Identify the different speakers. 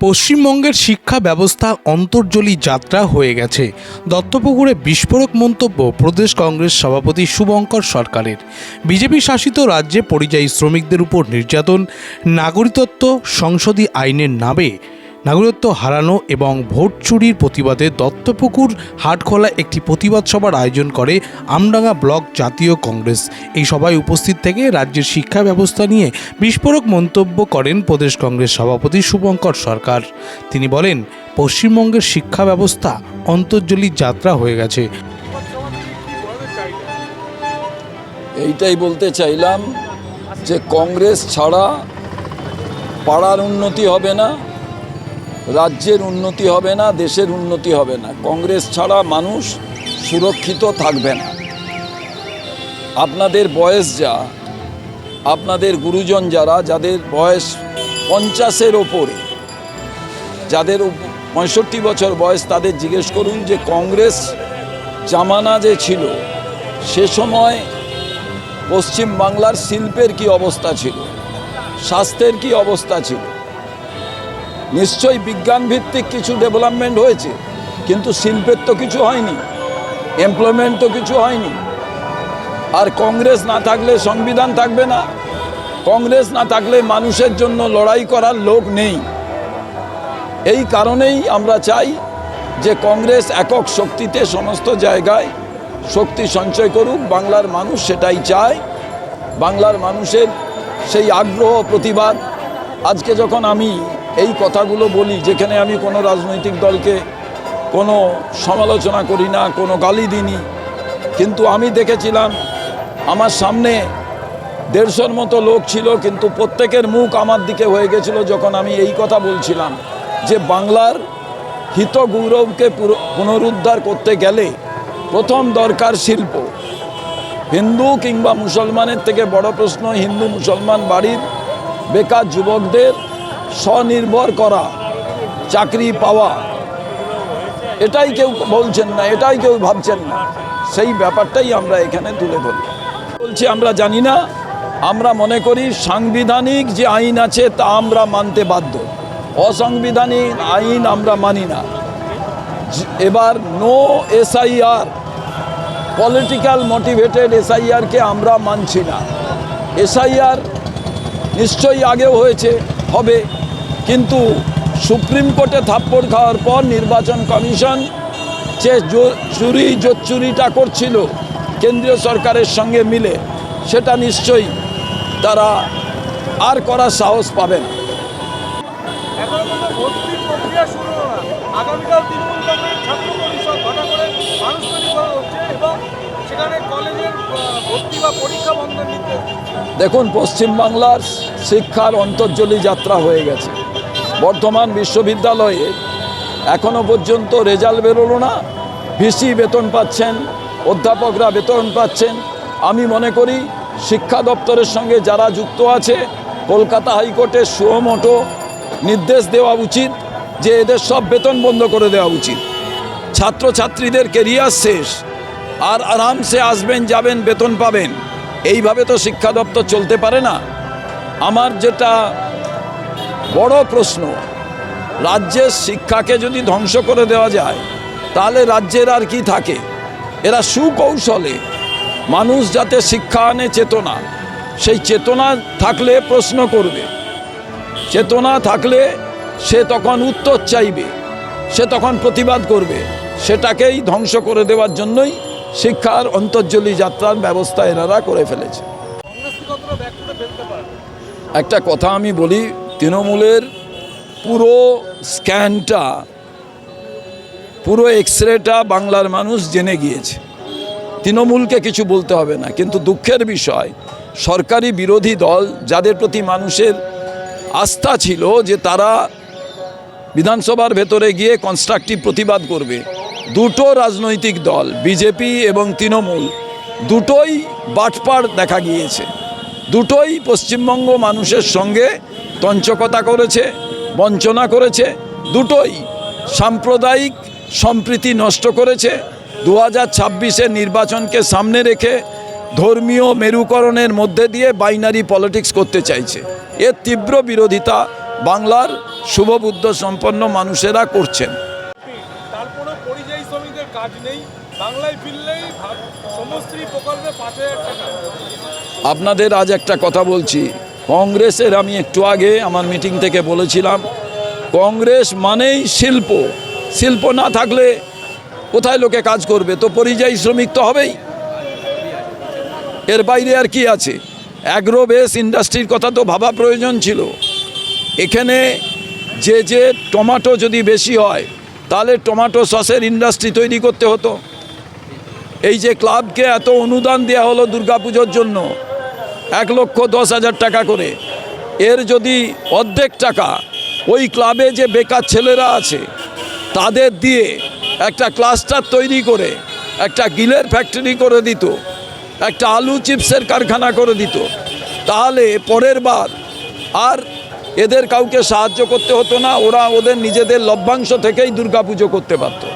Speaker 1: পশ্চিমবঙ্গের শিক্ষা ব্যবস্থা অন্তর্জলী যাত্রা হয়ে গেছে। দত্তপুকুরে বিস্ফোরক মন্তব্য প্রদেশ কংগ্রেস সভাপতি শুভঙ্কর সরকারের। বিজেপি শাসিত রাজ্যে পরিযায়ী শ্রমিকদের উপর নির্যাতন, নাগরিকত্ব সংসদী আইনের নামে নাগরিকত্ব হারানো এবং ভোট চুরির প্রতিবাদে দত্তপুকুর হাটখোলা একটি প্রতিবাদ সভার আয়োজন করে আমডাঙ্গা ব্লক জাতীয় কংগ্রেস। এই সভায় উপস্থিত থেকে রাজ্যের শিক্ষা ব্যবস্থা নিয়ে বিস্ফোরক মন্তব্য করেন প্রদেশ কংগ্রেস সভাপতি শুভঙ্কর সরকার। তিনি বলেন, পশ্চিমবঙ্গের শিক্ষা ব্যবস্থা অন্তর্জলী যাত্রা হয়ে গেছে।
Speaker 2: এইটাই বলতে চাইলাম যে কংগ্রেস ছাড়া পাড়ার উন্নতি হবে না। রাজ্যের উন্নতি হবে না, দেশের উন্নতি হবে না। কংগ্রেস ছাড়া মানুষ সুরক্ষিত থাকবে না। আপনাদের বয়স যা, আপনাদের গুরুজন যারা, যাদের বয়স পঞ্চাশের ওপরে, যাদের পঁয়ষট্টি বছর বয়স, তাদের জিজ্ঞেস করুন যে কংগ্রেস জামানা যে ছিল, সে সময় পশ্চিম বাংলার শিল্পের কি অবস্থা ছিল? স্বাস্থ্যের কি অবস্থা ছিল? নিশ্চয়ই বিজ্ঞান ভিত্তিক কিছু ডেভেলপমেন্ট হয়েছে, কিন্তু শিল্পের তো কিছু হয়নি এমপ্লয়মেন্ট তো কিছু হয়নি। আর কংগ্রেস না থাকলে সংবিধান থাকবে না, কংগ্রেস না থাকলে মানুষের জন্য লড়াই করার লোক নেই। এই কারণেই আমরা চাই যে কংগ্রেস একক শক্তিতে সমস্ত জায়গায় শক্তি সঞ্চয় করুক, বাংলার মানুষ সেটাই চায়। বাংলার মানুষের সেই আগ্রহ প্রতিবাদ। আজকে যখন আমি এই কথাগুলো বলি, যেখানে আমি কোনো রাজনৈতিক দলকে কোনো সমালোচনা করি না, কোনো গালি দিইনি। কিন্তু আমি দেখেছিলাম, আমার সামনে দেড়শোর মতো লোক ছিল, কিন্তু প্রত্যেকের মুখ আমার দিকে হয়ে গেছিল যখন আমি এই কথা বলছিলাম যে বাংলার হিত গৌরবকে পুনরুদ্ধার করতে গেলে প্রথম দরকার শিল্প। হিন্দু কিংবা মুসলমানের থেকে বড় প্রশ্ন, হিন্দু মুসলমান বাড়ির বেকার যুবকদের স্বনির্ভর করা, চাকরি পাওয়া। এটাই কেউ বলছেন না, এটাই কেউ ভাবছেন না। সেই ব্যাপারটাই আমরা এখানে তুলে ধরি। বলছি, আমরা জানি না, আমরা মনে করি সাংবিধানিক যে আইন আছে তা আমরা মানতে বাধ্য। অসাংবিধানিক আইন আমরা মানি না। এবার নো এসআইআর পলিটিক্যাল মোটিভেটেড এসআইআরকে আমরা মানছি না। এসআইআর নিশ্চয়ই আগেও হয়েছে, হবে। কিন্তু সুপ্রিম কোর্টে থাপ্পড় খাওয়ার পর নির্বাচন কমিশন যে চুরি চুরিটা করছিল কেন্দ্রীয় সরকারের সঙ্গে মিলে সেটা নিশ্চয়ই তারা আর করার সাহস পাবে না।
Speaker 3: এখনও পর্যন্ত ভর্তির প্রক্রিয়া শুরু হলো না। আগামীকাল তৃণমূল কংগ্রেস ছাত্র পরিষদ ঘটা করে মানুষ তৈরি করা হচ্ছে এবং সেখানে কলেজের ভর্তি বা পরীক্ষা বন্ধ নিতে
Speaker 2: দেখুন পশ্চিমবাংলার শিক্ষার অন্তর্জলী যাত্রা হয়ে গেছে। বর্ধমান বিশ্ববিদ্যালয়ে এখনও পর্যন্ত রেজাল্ট বেরোলো না। ভিসি বেতন পাচ্ছেন, অধ্যাপকরা বেতন পাচ্ছেন। আমি মনে করি শিক্ষা দপ্তরের সঙ্গে যারা যুক্ত আছে, কলকাতা হাইকোর্টের সুমোটো নির্দেশ দেওয়া উচিত যে এদের সব বেতন বন্ধ করে দেওয়া উচিত। ছাত্রছাত্রীদের কেরিয়ার শেষ, আর আরামসে আসবেন, যাবেন, বেতন পাবেন। এইভাবে তো শিক্ষা দপ্তর চলতে পারে না। আমার যেটা বড় প্রশ্ন। রাজ্যের শিক্ষাকে যদি ধ্বংস করে দেওয়া যায় তাহলে রাজ্যের আর কি থাকে? এরা সুকৌশলে। মানুষ যাতে শিক্ষা আনে চেতনা সেই চেতনা থাকলে প্রশ্ন করবে। চেতনা থাকলে সে তখন উত্তর চাইবে সে তখন প্রতিবাদ করবে। সেটাকেই ধ্বংস করে দেওয়ার জন্যই শিক্ষার অন্তর্জলী যাত্রার ব্যবস্থা এনারা করে ফেলেছে। একটা কথা আমি বলি তৃণমূলের পুরো স্ক্যানটা, পুরো এক্স রেটা বাংলার মানুষ জেনে গিয়েছে। তৃণমূলকে কিছু বলতে হবে না, কিন্তু দুঃখের বিষয়, সরকারি বিরোধী দল যাদের প্রতি মানুষের আস্থা ছিল যে তারা বিধানসভার ভেতরে গিয়ে কনস্ট্রাকটিভ প্রতিবাদ করবে, দুটো রাজনৈতিক দল, বিজেপি এবং তৃণমূল, দুটোই বাটপাড় দেখা গিয়েছে। দুটোই পশ্চিমবঙ্গ মানুষের সঙ্গে তঞ্চকতা করেছে, বঞ্চনা করেছে, দুটোই সাম্প্রদায়িক সম্প্রীতি নষ্ট করেছে। দু হাজার নির্বাচনকে সামনে রেখে ধর্মীয় মেরুকরণের মধ্যে দিয়ে বাইনারি পলিটিক্স করতে চাইছে। এর তীব্র বিরোধিতা বাংলার শুভবুদ্ধ সম্পন্ন মানুষেরা করছেন।
Speaker 3: পরিযায়ী শ্রমিকদের কাজ নেই। বাংলায় ফিরলেই
Speaker 2: আপনাদের আজ একটা কথা বলছি। কংগ্রেসের আমি একটু আগে আমার মিটিং থেকে বলেছিলাম, কংগ্রেস মানেই শিল্প। শিল্প না থাকলে কোথায় লোকে কাজ করবে? তো পরিযায়ী শ্রমিক তো হবেই। এর বাইরে আর কি আছে? অ্যাগ্রো বেস ইন্ডাস্ট্রির কথা তো ভাবা প্রয়োজন ছিল। এখানে যে যে টমাটো যদি বেশি হয়, তাহলে টমাটো সসের ইন্ডাস্ট্রি তৈরি করতে হতো। এই যে ক্লাবকে এত অনুদান দেওয়া হলো দুর্গাপুজোর জন্য, এক লক্ষ দশ হাজার টাকা করে। এর যদি অর্ধেক টাকা ওই ক্লাবে যে বেকার ছেলেরা আছে, তাদের দিয়ে একটা ক্লাস্টার তৈরি করে, একটা গিলের ফ্যাক্টরি করে দিত, একটা আলু চিপসের কারখানা করে দিত, তাহলে পরের বার আর এদের কাউকে সাহায্য করতে হতো না, ওরা ওদের নিজেদের লভ্যাংশ থেকেই দুর্গাপুজো করতে পারতো।